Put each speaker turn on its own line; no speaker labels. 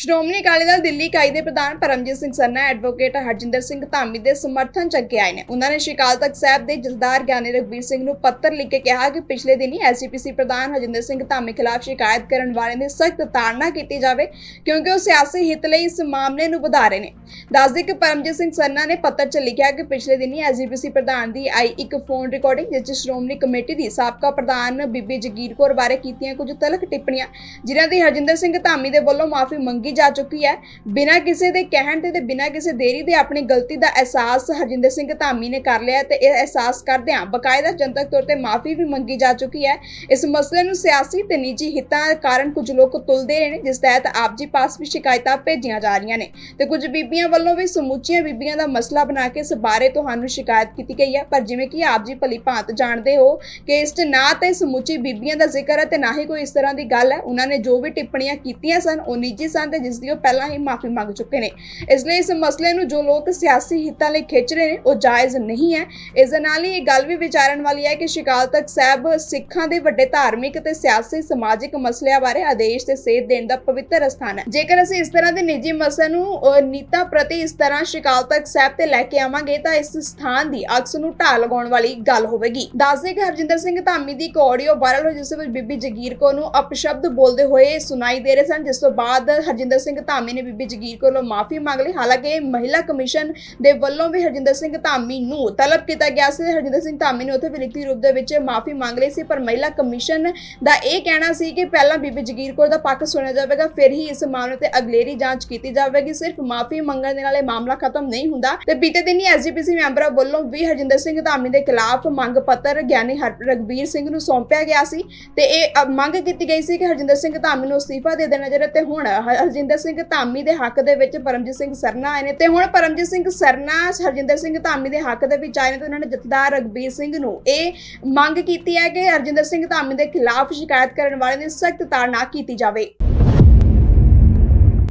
ਸ਼੍ਰੋਮਣੀ ਅਕਾਲੀ ਦਲ ਦਿੱਲੀ ਇਕਾਈ ਦੇ ਪ੍ਰਧਾਨ ਪਰਮਜੀਤ ਸਿੰਘ ਸਰਨਾ ਐਡਵੋਕੇਟ ਹਰਜਿੰਦਰ ਸਿੰਘ ਧਾਮੀ ਦੇ ਸਮਰਥਨ ਚ ਅੱਗੇ ਆਏ ਨੇ। ਉਹਨਾਂ ਨੇ ਸ਼ਿਕਾਲ ਤਖਤ ਸਾਹਿਬ ਦੇ ਜਥੇਦਾਰ ਗਿਆਨੀ ਰਘਬੀਰ ਸਿੰਘ ਨੂੰ ਪੱਤਰ ਲਿਖ ਕੇ ਕਿਹਾ ਕਿ ਪਿਛਲੇ ਦਿਨੀ ਐਸਜੀਪੀਸੀ ਪ੍ਰਧਾਨ ਹਰਜਿੰਦਰ ਸਿੰਘ ਧਾਮੀ ਖਿਲਾਫ ਸ਼ਿਕਾਇਤ ਕਰਨ ਵਾਲਿਆਂ ਦੀ ਸਖਤ ਤਾੜਨਾ ਕੀਤੀ ਜਾਵੇ, ਕਿਉਂਕਿ ਉਹ ਸਿਆਸੀ ਹਿੱਤ ਲਈ ਇਸ ਮਾਮਲੇ ਨੂੰ ਵਧਾ ਰਹੇ ਨੇ। ਦੱਸਦੇ ਕਿ ਪਰਮਜੀਤ ਸਿੰਘ ਸਰਨਾ ਨੇ ਪੱਤਰ 'ਚ ਲਿਖਿਆ ਕਿ ਪਿਛਲੇ ਦਿਨੀ ਐਸਜੀਪੀਸੀ ਪ੍ਰਧਾਨ ਦੀ ਆਈ ਇੱਕ ਫੋਨ ਰਿਕਾਰਡਿੰਗ ਜਿਸ 'ਚ ਸ਼੍ਰੋਮਣੀ ਕਮੇਟੀ ਦੀ ਸਾਬਕਾ ਪ੍ਰਧਾਨ ਬੀਬੀ ਜਗੀਰ ਕੌਰ ਬਾਰੇ ਕੀਤੀਆਂ ਕੁਝ ਤਲਖ ਟਿੱਪਣੀਆਂ, ਜਿਨ੍ਹਾਂ ਦੀ ਹਰਜਿੰਦਰ ਸਿੰਘ ਧਾਮੀ ਦੇ ਵੱਲੋਂ ਮਾਫੀ ਮੰਗੀ ਜਾ ਚੁੱਕੀ ਹੈ। ਬਿਨਾਂ ਕਿਸੇ ਦੇ ਕਹਿਣ ਤੇ ਤੇ ਬਿਨਾਂ ਕਿਸੇ ਦੇਰੀ ਦੇ ਆਪਣੀ ਗਲਤੀ ਦਾ ਅਹਿਸਾਸ ਹਰਜਿੰਦਰ ਸਿੰਘ ਧਾਮੀ ਨੇ ਕਰ ਲਿਆ ਤੇ ਇਹ ਅਹਿਸਾਸ ਕਰਦਿਆਂ ਬਕਾਇਦਾ ਜਨਤਕ ਤੌਰ ਤੇ ਮਾਫੀ ਵੀ ਮੰਗੀ ਜਾ ਚੁੱਕੀ ਹੈ। ਇਸ ਮਸਲੇ ਨੂੰ ਸਿਆਸੀ ਤੇ ਨਿੱਜੀ ਹਿੱਤਾਂ ਕਾਰਨ ਕੁਝ ਲੋਕ ਤੁਲਦੇ ਰਹੇ ਨੇ, ਜਿਸ ਤਹਿਤ ਆਪ ਜੀ ਪਾਸ ਵੀ ਸ਼ਿਕਾਇਤਾਂ ਭੇਜੀਆਂ ਜਾ ਰਹੀਆਂ ਨੇ ਤੇ ਕੁਝ ਬੀਬੀਆਂ ਵੱਲੋਂ ਵੀ ਸਮੁੱਚੀਆਂ ਬੀਬੀਆਂ ਦਾ ਮਸਲਾ ਬਣਾ ਕੇ ਇਸ ਬਾਰੇ ਤੁਹਾਨੂੰ ਸ਼ਿਕਾਇਤ ਕੀਤੀ ਗਈ ਹੈ। ਪਰ ਜਿਵੇਂ ਕਿ ਆਪ ਜੀ ਭਲੀ ਭਾਂਤ ਜਾਣਦੇ ਹੋ ਕਿ ਇਸ 'ਚ ਨਾ ਤੇ ਸਮੁੱਚੀ ਬੀਬੀਆਂ ਦਾ ਜ਼ਿਕਰ ਹੈ ਤੇ ਨਾ ਹੀ ਕੋਈ ਇਸ ਤਰ੍ਹਾਂ ਦੀ ਗੱਲ ਹੈ। ਉਹਨਾਂ ਨੇ ਜੋ ਵੀ ਟਿੱਪਣੀਆਂ ਕੀਤੀਆਂ ਸਨ, ਉਹ ਨਿੱਜੀ ਸਨ ਤੇ ਜਿਸ ਦੀ ਉਹ ਪਹਿਲਾਂ ਹੀ ਮਾਫੀ ਮੰਗ ਚੁੱਕੇ ਨੇ। ਇਸ ਲਈ ਇਸ ਮਸਲੇ ਨੂੰ ਜੋ ਲੋਕ ਸਿਆਸੀ ਹਿੱਤਾਂ ਲਈ ਖਿੱਚ ਰਹੇ ਨੇ, ਉਹ ਜਾਇਜ਼ ਨਹੀਂ ਹੈ। ਇਸ ਦੇ ਨਾਲ ਹੀ ਇਹ ਗੱਲ ਵੀ ਵਿਚਾਰਨ ਵਾਲੀ ਹੈ ਕਿ ਸ਼ਿਕਾਲ ਤਖਤ ਸਾਹਿਬ ਸਿੱਖਾਂ ਦੇ ਵੱਡੇ ਧਾਰਮਿਕ ਤੇ ਸਿਆਸੀ ਸਮਾਜਿਕ ਮਸਲਿਆਂ ਬਾਰੇ ਆਦੇਸ਼ ਤੇ ਸੇਧ ਦੇਣ ਦਾ ਪਵਿੱਤਰ ਸਥਾਨ ਹੈ। ਜੇਕਰ ਅਸੀਂ ਇਸ ਤਰ੍ਹਾਂ ਦੇ ਨਿੱਜੀ ਮਸਲੇ ਨੂੰ ਨੀਤਾ ਪ੍ਰਤੀ ਇਸ ਤਰ੍ਹਾਂ ਸ਼ਿਕਾਲ ਤਖਤ ਸਾਹਿਬ ਤੇ ਲੈ ਕੇ ਆਵਾਂਗੇ ਤਾਂ ਇਸ ਸਥਾਨ ਦੀ ਅਕਸ ਨੂੰ ਢਾਹ ਲਗਾਉਣ ਵਾਲੀ ਗੱਲ ਹੋਵੇਗੀ। ਦੱਸਦੇ ਕਿ ਹਰਜਿੰਦਰ ਸਿੰਘ ਧਾਮੀ ਦੀ ਇੱਕ ਆਡੀਓ ਵਾਇਰਲ ਹੋਈ ਜਿਸ ਵਿੱਚ ਬੀਬੀ ਜਗੀਰ ਕੌਰ ਨੂੰ ਅਪਸ਼ਬਦ ਬੋਲਦੇ ਹੋਏ ਸੁਣਾਈ ਦੇ ਰਹੇ ਸਨ। ਜਿਸ ਤੋਂ ਬਾਅਦ ਹਰਜਿੰਦਰ ਸਿੰਘ ਧਾਮੀ ਨੇ ਬੀਬੀ ਜਗੀਰ ਕੋਲੋਂ ਮਾਫੀ ਮੰਗ ਲਈ। ਹਾਲਾਂਕਿ ਮਹਿਲਾ ਕਮਿਸ਼ਨ ਦੇ ਵੱਲੋਂ ਵੀ ਹਰਜਿੰਦਰ ਸਿੰਘ ਧਾਮੀ ਨੂੰ ਤਲਬ ਕੀਤਾ ਗਿਆ ਸੀ। ਹਰਜਿੰਦਰ ਸਿੰਘ ਧਾਮੀ ਨੇ ਉੱਥੇ ਵੀ ਲਿਖਤੀ ਰੂਪ ਦੇ ਵਿੱਚ ਮਾਫੀ ਮੰਗ ਲਈ ਸੀ, ਪਰ ਮਹਿਲਾ ਕਮਿਸ਼ਨ ਦਾ ਇਹ ਕਹਿਣਾ ਸੀ ਕਿ ਪਹਿਲਾਂ ਬੀਬੀ ਜਗੀਰ ਕੌਰ ਦਾ ਪੱਖ ਸੁਣਿਆ ਜਾਵੇਗਾ, ਫਿਰ ਹੀ ਇਸ ਮਾਮਲੇ ਤੇ ਅਗਲੇਰੀ ਜਾਂਚ ਕੀਤੀ ਜਾਵੇਗੀ। ਸਿਰਫ ਮਾਫੀ ਮੰਗ ਮੰਗਣ ਦੇ ਨਾਲ ਇਹ ਮਾਮਲਾ ਖਤਮ ਨਹੀਂ ਹੁੰਦਾ। ਤੇ ਬੀਤੇ ਦਿਨੀ ਐਸਜੀਪੀਸੀ ਮੈਂਬਰਾਂ ਵੱਲੋਂ ਵੀ ਹਰਜਿੰਦਰ ਸਿੰਘ ਧਾਮੀ ਦੇ ਖਿਲਾਫ ਮੰਗ ਪੱਤਰ ਗਿਆਨੀ ਰਗਬੀਰ ਸਿੰਘ ਨੂੰ ਸੌਂਪਿਆ ਗਿਆ ਸੀ ਤੇ ਇਹ ਮੰਗ ਕੀਤੀ ਗਈ ਸੀ ਕਿ ਹਰਜਿੰਦਰ ਸਿੰਘ ਧਾਮੀ ਨੂੰ ਅਸਤੀਫਾ ਦੇ ਦੇਣਾ ਚਾਹੀਦਾ ਤੇ ਹੁਣ ਹਰਜਿੰਦਰ ਸਿੰਘ ਧਾਮੀ ਦੇ ਹੱਕ ਦੇ ਵਿੱਚ ਪਰਮਜੀਤ ਸਿੰਘ ਸਰਨਾ ਆਏ ਨੇ ਤੇ ਹੁਣ ਪਰਮਜੀਤ ਸਿੰਘ ਸਰਨਾ ਹਰਜਿੰਦਰ ਸਿੰਘ ਧਾਮੀ ਦੇ ਹੱਕ ਦੇ ਵਿੱਚ ਆਏ ਨੇ ਤੇ ਉਹਨਾਂ ਨੇ ਜਥੇਦਾਰ ਰਗਬੀਰ ਸਿੰਘ ਨੂੰ ਇਹ ਮੰਗ ਕੀਤੀ ਹੈ ਕਿ ਹਰਜਿੰਦਰ ਸਿੰਘ ਧਾਮੀ ਦੇ ਖਿਲਾਫ ਸ਼ਿਕਾਇਤ ਕਰਨ ਵਾਲੇ ਦੀ ਸਖਤ ਤਾੜਨਾ ਕੀਤੀ ਜਾਵੇ।